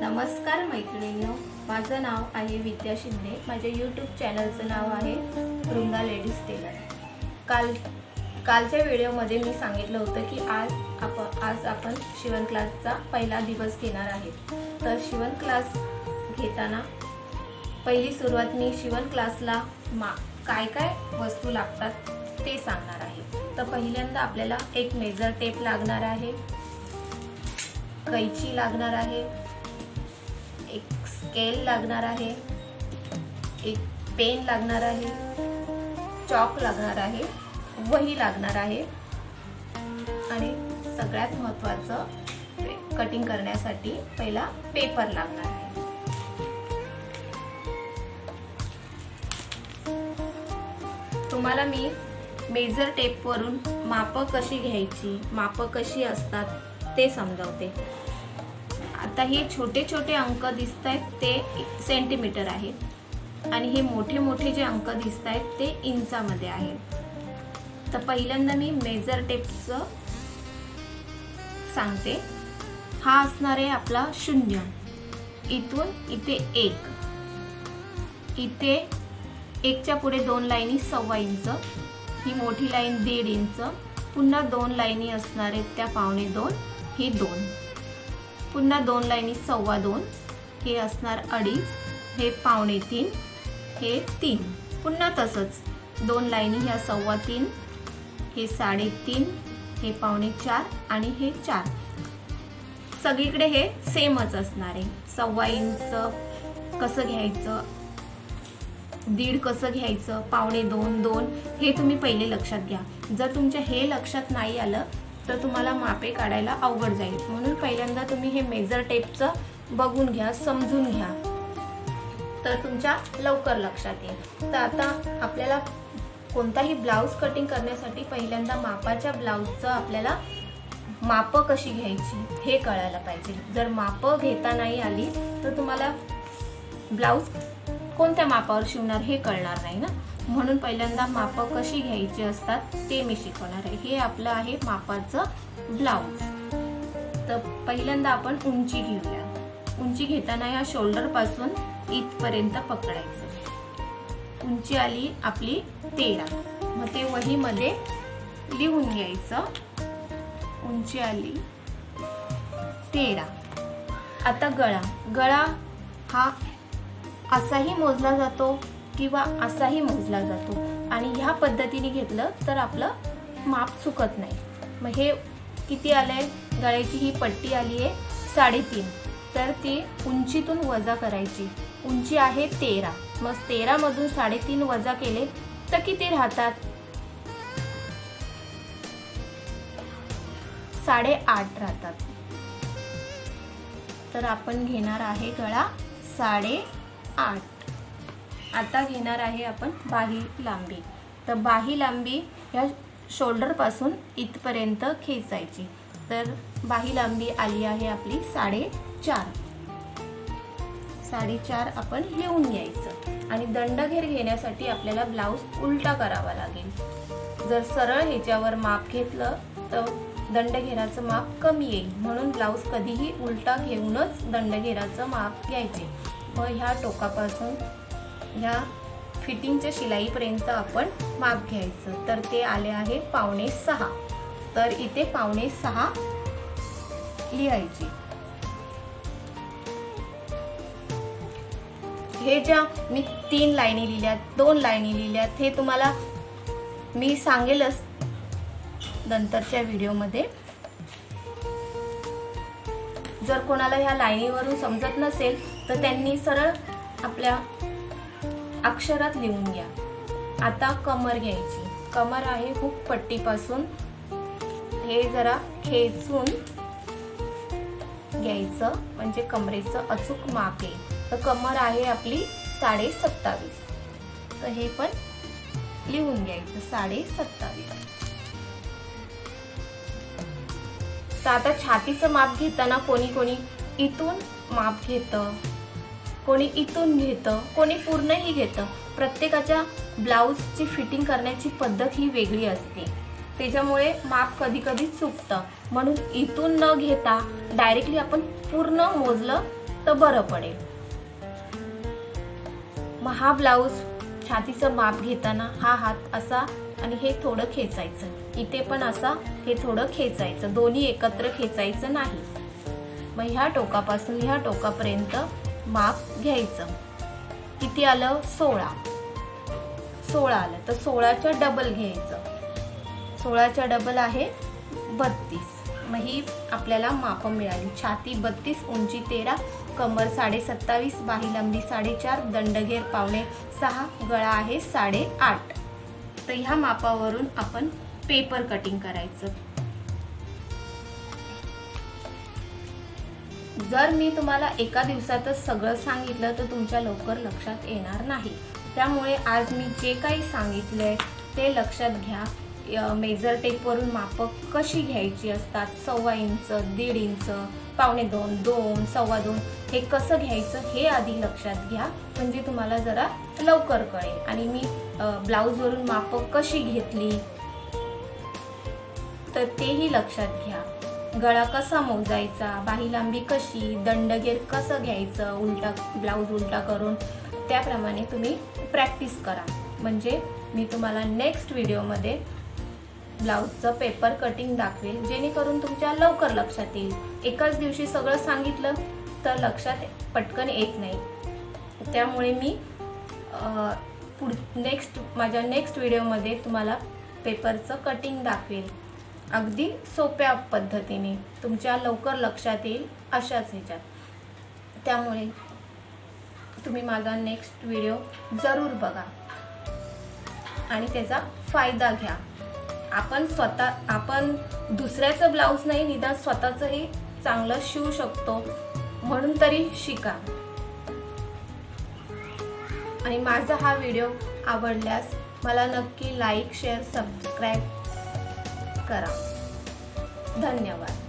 नमस्कार मैत्रिणींनो माझं नाव आहे विद्या शिंदे. माझ्या यूट्यूब चॅनलचं नाव आहे वृंदा लेडीज टेलर काल कालच्या व्हिडिओमध्ये मी सांगितलं होतं की आज आपण आज आपण शिवण क्लासचा पहिला दिवस घेणार आहे. तर शिवण क्लास घेताना पहिली सुरुवात मी शिवण क्लासला मा काय काय वस्तू लागतात ते सांगणार आहे. तर पहिल्यांदा आपल्याला एक मेजर टेप लागणार आहे. कैची लागणार आहे. स्केल लागणार आहे. एक पेन लागणार आहे. चॉक लागणार आहे. वही लागणार आहे. आणि सगळ्यात महत्त्वाचं कटिंग करण्यासाठी पहिला पेपर लागणार आहे. तुम्हाला मी मेजर टेपवरून मापं कशी घ्यायची मापं कशी असतात ते समजावते. आता हे छोटे छोटे अंक दिसत आहेत ते सेंटीमीटर आहेत. आणि हे मोठे मोठे जे अंक दिसत आहेत ते इंचामध्ये आहेत. तर पहिल्यांदा मी मेजर टेपचं सांगते. हा असणार आहे आपला शून्य. इथून इथे एक. इथे एकच्या पुढे दोन लाईनी सव्वा इंच. ही मोठी लाईन दीड इंच. पुन्हा दोन लाईनी असणार आहेत त्या पावणे दोन. ही दोन. पुन्हा दोन लाईनी सव्वा दोन. हे असणार अडीच. हे पावणे तीन. हे तीन. पुन्हा तसंच. दोन लाईनी ह्या सव्वा तीन. हे साडेतीन हे पावणे चार आणि हे चार. सगळीकडे हे सेमच असणार आहे. सव्वा इंच कसं घ्यायचं? दीड कसं घ्यायचं? पावणे दोन दोन. हे तुम्ही पहिले लक्षात घ्या. जर तुमच्या हे लक्षात नाही आलं तर तुम्हाला मापे काढायला अवघड जाईल. म्हणून पहिल्यांदा तुम्ही हे मेजर टेपचं बघून घ्या समजून घ्या. तर तुमच्या लवकर लक्षात येईल. तर आता आपल्याला कोणताही ब्लाऊज कटिंग करण्यासाठी पहिल्यांदा मापाच्या ब्लाऊजचं आपल्याला मापं कशी घ्यायची हे कळायला पाहिजे. जर मापं घेता नाही आली तर तुम्हाला ब्लाऊज कोणत्या मापावर शिवणार हे कळणार नाही ना? म्हणून पहिल्यांदा मापं कशी घ्यायची असतात ते मी शिकवणार आहे. हे आपलं आहे मापाचं ब्लाऊज तर पहिल्यांदा आपण उंची घेऊया. उंची घेताना या शोल्डरपासून इथपर्यंत पकडायचं. उंची आली आपली तेरा. मग ते वहीमध्ये लिहून घ्यायचं. उंची आली तेरा. आता गळा. गळा हा असाही मोजला जातो. किंवा असाही मोजला जातो. आणि ह्या पद्धतीने घेतलं तर आपलं माप चुकत नाही. मग हे किती आलं आहे गळ्याची ही पट्टी आली आहे साडेतीन. तर ती उंचीतून वजा करायची. उंची आहे तेरा. मग तेरामधून साडेतीन वजा केले तर किती राहतात? साडेआठ राहतात. तर आपण घेणार आहे गळा साडे आठ आता घेणार आहे आपण बाही लांबी. तर बाही लांबी ह्या शोल्डरपासून इथपर्यंत खेचायची. तर बाही लांबी आली आहे आपली साडेचार. साडेचार आपण लिहून घ्यायचं. आणि दंडघेर घेण्यासाठी आपल्याला ब्लाऊज उलटा करावा लागेल. जर सरळ ह्याच्यावर माप घेतलं तर दंडघेराचं माप कमी येईल. म्हणून ब्लाऊज कधीही उलटा घेऊनच दंडघेराचं माप घ्यायचे. व ह्या टोकापासून ह्या फिटिंगच्या शिलाईपर्यंत आपण माप घ्यायचं. तर ते आले आहे पावणे सहा. तर इथे पावणे सहा लिहायची. हे ज्या मी तीन लाईनी लिहिल्यात दोन लाईनी लिहिल्यात हे तुम्हाला मी सांगेलच नंतरच्या व्हिडिओमध्ये. जर कोणाला ह्या लाईनीवरून समजत नसेल तर त्यांनी सरळ आपल्या अक्षरात लिहून घ्या. आता कमर घ्यायची. कमर आहे हुक पट्टीपासून. हे जरा खेचून घ्यायचं. म्हणजे कमरेचं अचूक माप येईल तर कमर आहे आपली साडे सत्तावीस. तर हे पण लिहून घ्यायचं. साडे सत्तावीस. तर आता छातीचं माप घेताना कोणी कोणी इथून माप घेतं. कोणी इथून घेतं कोणी पूर्णही घेतं. प्रत्येकाच्या ब्लाऊजची फिटिंग करण्याची पद्धत ही वेगळी असते. त्याच्यामुळे माप कधी कधी चुकतं म्हणून इथून न घेता डायरेक्टली आपण पूर्ण मोजलं तर बरं पडेल. मग हा ब्लाऊज छातीचं माप घेताना हा हात असा आणि हे थोडं खेचायचं. इथे पण असा हे थोडं खेचायचं. दोन्ही एकत्र खेचायचं नाही. मग ह्या टोकापासून ह्या टोकापर्यंत माप घ्यायचं. किती आलं? सोळा. सोळा आलं. तर सोळाच्या डबल घ्यायचं. सोळाच्या डबल आहे बत्तीस. मग ही आपल्याला मापं मिळाली. छाती बत्तीस उंची तेरा कमर साडे सत्तावीस बाही लांबी साडेचार दंडघेर पावणे सहा गळा आहे साडे आठ तर ह्या मापावरून आपण पेपर कटिंग करायचं. जर मी तुम्हाला एका दिवसातच सगळं सांगितलं तर तुमच्या लवकर लक्षात येणार नाही. त्यामुळे आज मी जे काही सांगितले ते लक्षात घ्या. मेजर टेपवरून मापक कशी घ्यायची असतात? सव्वा इंच दीड इंच पावणे दोन दोन सव्वा दोन हे कसं घ्यायचं हे आधी लक्षात घ्या. म्हणजे तुम्हाला जरा लवकर कळेल. आणि मी ब्लाऊजवरून मापक कशी घेतली तर तेही लक्षात घ्या. गळा कसा मोजायचा बाही लांबी कशी दंडगेर कसं घ्यायचं उलटा ब्लाऊज उलटा करून त्याप्रमाणे तुम्ही प्रॅक्टिस करा. म्हणजे मी तुम्हाला नेक्स्ट व्हिडिओमध्ये ब्लाऊजचं पेपर कटिंग दाखवेल जेणेकरून तुमच्या लवकर लक्षात येईल. एकाच दिवशी सगळं सांगितलं तर लक्षात पटकन येत नाही. त्यामुळे मी पुढ नेक्स्ट माझ्या नेक्स्ट व्हिडिओमध्ये तुम्हाला पेपरचं कटिंग दाखवेल. अगदी सोप्या पद्धतीने तुमच्या लवकर लक्षात येईल अशाच ह्याच्यात. त्यामुळे तुम्ही माझा नेक्स्ट व्हिडिओ जरूर बघा. आणि त्याचा फायदा घ्या. आपण स्वतः आपण दुसऱ्याचं ब्लाऊज नाही निदान स्वतःचंही चांगलं शिवू शकतो. म्हणून तरी शिका. आणि माझा हा व्हिडिओ आवडल्यास मला नक्की लाईक शेअर सबस्क्राईब करा. धन्यवाद.